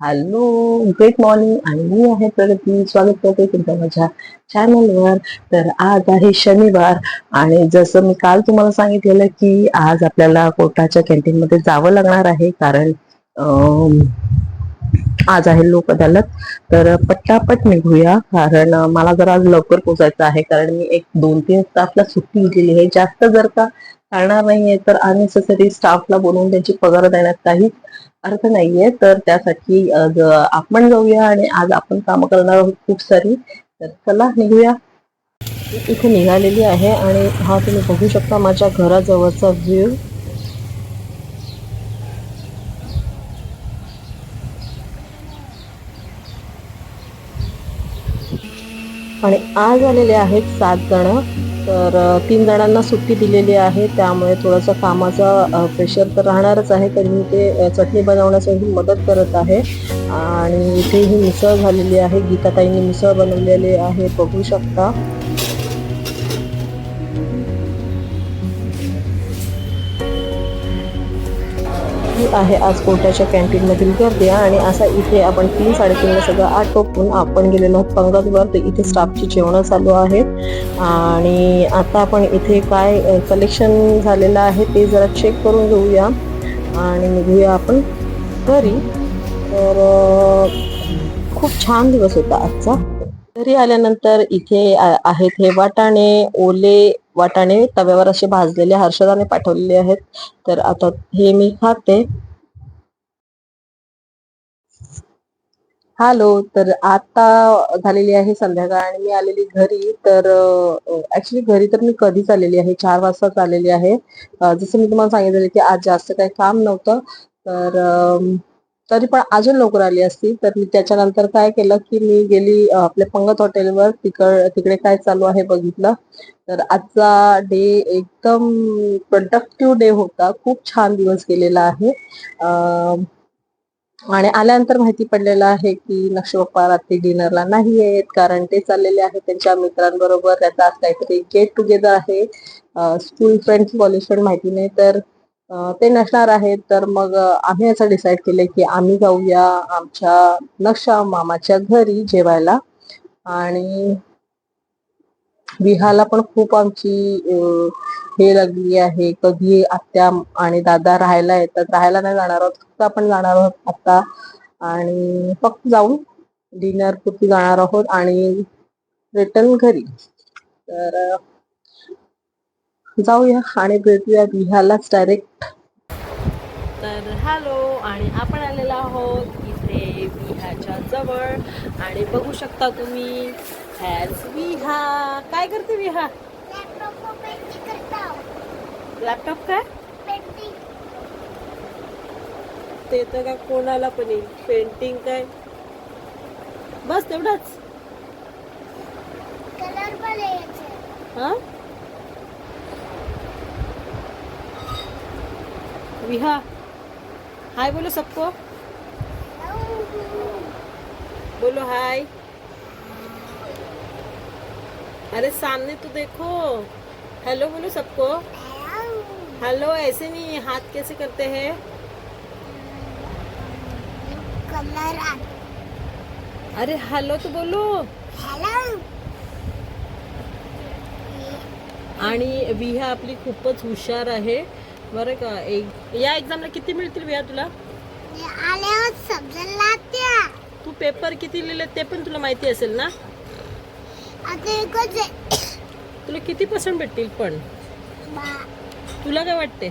Hello good morning आणि मी आहे प्रगती. स्वागत करते तुमच्या माझ्या चॅनलवर तर आज आहे शनिवार. आणि जसं मी काल तुम्हाला सांगितलेलं की आज आपल्याला कोर्टाच्या कॅन्टीनमध्ये जावं लागणार आहे. कारण आज आहे लोक अदालत. तर पटापट निघूया. कारण मला जरा आज लवकर पोचायचं आहे. कारण मी एक दोन तीन स्टाफला सुट्टी दिलेली आहे. जास्त जर का चालणार नाहीये. तर अननेसेसरी स्टाफला बोलवून त्यांची पगार देण्यात काही अर्थ नाहीये. तर त्यासाठी आपण जाऊया आणि आज आपण काम करणार आहोत खूप सारी. तर चला निघूया. इथे निघालेली आहे आणि हा तुम्ही बघू शकता माझ्या घराजवळचा व्ह्यू आणि आज आलेले आहेत सात जण. तर तीन जणांना सुट्टी दिलेली आहे. त्यामुळे थोडंसं कामाचा प्रेशर तर राहणारच आहे. तरी मी ते चटणी बनवण्यासाठी मदत करत आहे. आणि इथे ही मिसळ झालेली आहे. गीताताईंनी मिसळ बनवलेली आहे. बघू शकता. सुरू आहे आज कोर्टाच्या कॅन्टीनमधील गर्दी आणि असा इथे आपण तीन साडेतीनला सगळं आटोपून आपण गेलेलो आहोत पंगतवर. तर इथे स्टाफची जेवणं चालू आहेत. आणि आता आपण इथे काय कलेक्शन झालेलं आहे ते जरा चेक करून घेऊया. आणि निघूया आपण घरी. तर खूप छान दिवस होता आजचा. घरी आल्यानंतर इथे आहेत हे वाटाणे ओले वाटाणे तव्यावर असे भाजलेले हर्षदाने पाठवलेले आहेत. तर आता हे मी खाते. हॅलो तर आता झालेली आहे संध्याकाळ आणि मी आलेली घरी. तर ऍक्च्युली घरी तर मी कधीच आलेली आहे चार वाजताच आलेली आहे. जसं मी तुम्हाला सांगितलेलं की आज जास्त काही काम नव्हतं. तर तरी पण अजून लवकर आली असती. तर मी त्याच्यानंतर काय केलं की मी गेली आपल्या पंगत हॉटेलवर तिकड तिकडे काय चालू आहे बघितलं. तर आजचा डे एकदम प्रोडक्टिव्ह डे होता. खूप छान दिवस गेलेला आहे. आणि आल्यानंतर माहिती पडलेलं आहे की नक्षपप्पा रात्री डिनरला नाही आहेत कारण ते चाललेले आहेत त्यांच्या मित्रांबरोबर. त्याचा आज काहीतरी गेट टुगेदर आहे. स्कूल फ्रेंड कॉलेज फ्रेंड माहिती नाही. तर ते नसणार आहेत तर मग आम्ही असं डिसाईड केले की आम्ही जाऊया आमच्या नक्षा मामाच्या घरी जेवायला. आणि विहाला पण खूप आमची हे लागली आहे. कधी आत्या आणि दादा राहायला येतात. राहायला नाही जाणार आहोत. फक्त आपण जाणार आहोत आता. आणि फक्त जाऊन डिनर पुरती जाणार आहोत आणि रिटर्न घरी. तर जाऊया आणि भेटूया विहालाच डायरेक्ट तर हॅलो आणि आपण आलेलो आहोत इथे विहाच्या जवळ. आणि बघू शकता तुम्ही हॅज विहा काय करते विहा लॅपटॉप काय? ते तर काय कोणाला पण येईल. पेंटिंग काय? बस तेवढंच. हा? विहा. हाय बोलो सबको? बोलो हाय. अरे सामने तो देखो. हेलो बोलो सबको? हेलो ऐसे नहीं हाथ कैसे करते हैं? कलर अरे हेलो तो बोलो. हॅलो आणि विहा आपली खूपच हुशार आहे. बरं का एक या एक्झामला किती मिळतील विहा तुला? आल्यावर समजायला त्या तू पेपर किती लिहिले ते पण तुला माहिती असेल ना? आता एकच आहे. तुला किती पर्सेंट भेटतील पण? बा- तुला काय वाटते?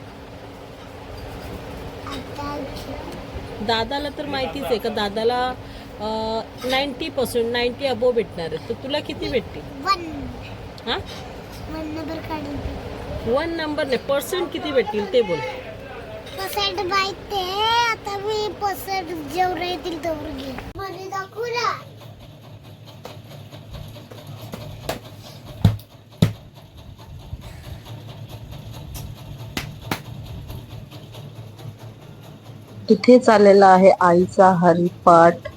आता दादाला तर माहितीच आहे का दादाला नाईन्टी पर्सेंट नाईन्टी अबो भेटणार आहे. तर तुला किती भेटतील? वन. हा? वन नंबर काढून वन नंबर नाही पर्सेंट किती भेटतील ते बोल. पर्सेंट माहिती आहे. आता मी पर्सेंट जेवढे येतील तेवढे घे मध्ये दाखवू ना. इथे चाललेला आहे आईचा हरिपाठ.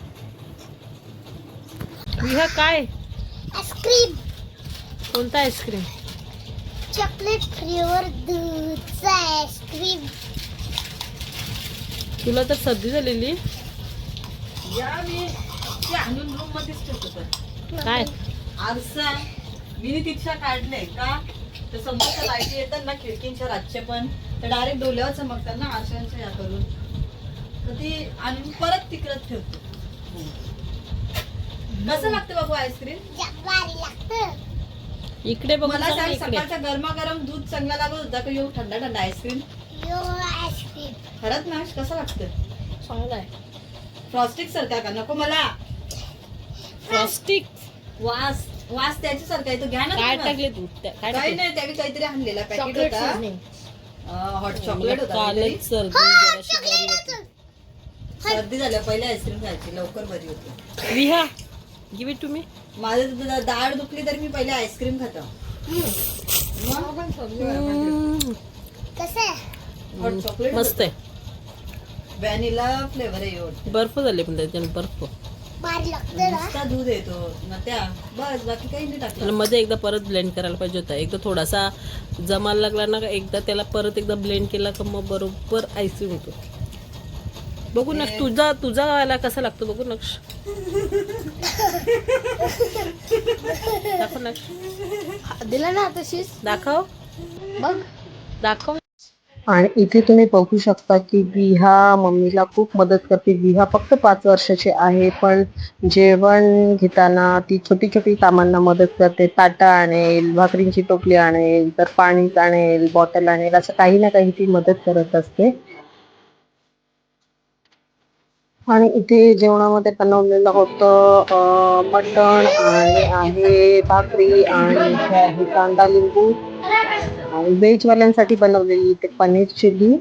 विहा काय? आईस्क्रीम कोणता आईस्क्रीम चॉकलेट फ्लेवर दूधचा आईस्क्रीम तुला तर सर्दी झालेली? या मी ते आणून रूम मध्येच ठेवतो पण काय? आरसा मी तिथच्या काढले का? तर समोरच्या लाईटी येतात ना खिडकींच्या रातचे पण. ते डायरेक्ट डोल्यावर चमकतात ना आरशांच्या या करून. तर ती आणून परत तिकडच ठेवतो. कसं लागतं बाबू आईस्क्रीम जाम भारी लागतं. इकडे बघ मला सांग सकाळचा गरमागरम दूध चांगला लागत होता का? येऊ थंडा थंडा आईस्क्रीम यो आईस्क्रीम खरंच ना कसं लागतं चांगला आहे फ्रॉस्टिक सारखा का? नको मला. प्लास्टिक वास. वास त्याच्यासारखा आहे तो. घ्या ना काय तुम्ही. टाकले तू त्या- काय काही टाकले? नाही त्यावेळी काहीतरी आणलेला पॅकेट चॉकलेट होता. हॉट मला चॉकलेट होता काहीतरी. सर्दी जराशी बरी होती. सर्दी झाल्या पहिले आईस्क्रीम खायची लवकर बरी होती. Viha give it to me माझं दाढ दुखली तर मी पहिले आईस्क्रीम खातो. मस्त आहे. व्हॅनिला फ्लेवर आहे. बर्फ झाले पण त्याच्याने बर्फ. दूध येतो. ना त्या बस बाकी काही नाही आणि टाकलं मध्ये एकदा परत ब्लेंड करायला पाहिजे होता. एकदा थोडासा जमायला लागला ना का एकदा त्याला परत एकदा ब्लेंड केला का मग बरोबर आईस्क्रीम होतो बघू नक्ष तुझा तुझा वाला कसा लागतो बघू नक्ष. दाखव नक्ष. दिला ना तशीच दाखव. बघ. दाखव. आणि इथे तुम्ही बघू शकता की विहा मम्मीला खूप मदत करते. विहा फक्त पाच वर्षाची आहे पण जेवण घेताना ती छोटी छोटी कामांना मदत करते. ताटा आणेल भाकरींची टोपली आणेल तर पाणी आणेल बॉटल आणेल असं काही ना काही ती मदत करत असते. आणि इथे जेवणामध्ये बनवलेलं होतं मटण आणि आहे भाकरी आणि इथे आहे कांदा लिंबू. आणि व्हेजवाल्यांसाठी बनवलेली इथे पनीर चिली.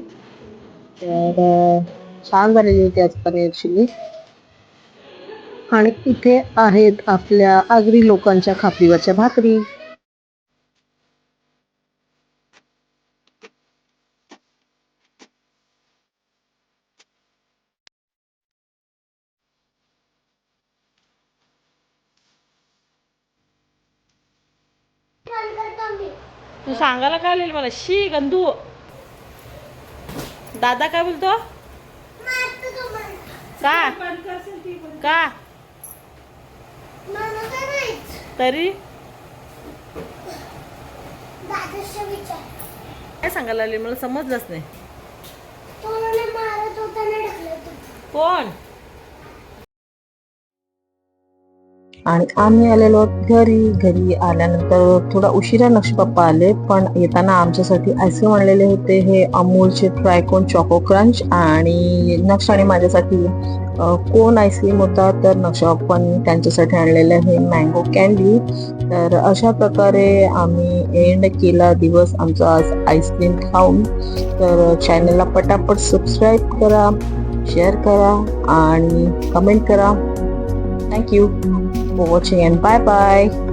तर छान झालेली होती आज पनीर चिली. आणि इथे आहेत आपल्या आगरी लोकांच्या खापरीवरच्या भाकरी. तू सांगायला काय आलेल मला? शी गंधू. दादा काय बोलतो? का? का? तरी? काय सांगायला आले मला समजलंच नाही. कोण? आणि आम्ही आलेलो घरी घरी आल्यानंतर थोडा उशिरा नक्ष पप्पा आले पण येताना आमच्यासाठी आईस्क्रीम आणलेले होते. हे अमूलचे ट्रायकोन चॉको क्रंच आणि नक्ष आणि माझ्यासाठी कोण आईस्क्रीम होता तर नक्ष पण त्यांच्यासाठी आणलेलं आहे मँगो कॅन्डी तर अशा प्रकारे आम्ही एंड केला दिवस आमचा आज आईस्क्रीम खाऊन. तर चॅनलला पटापट सबस्क्राईब करा शेअर करा आणि कमेंट करा. Thank you for watching and bye bye.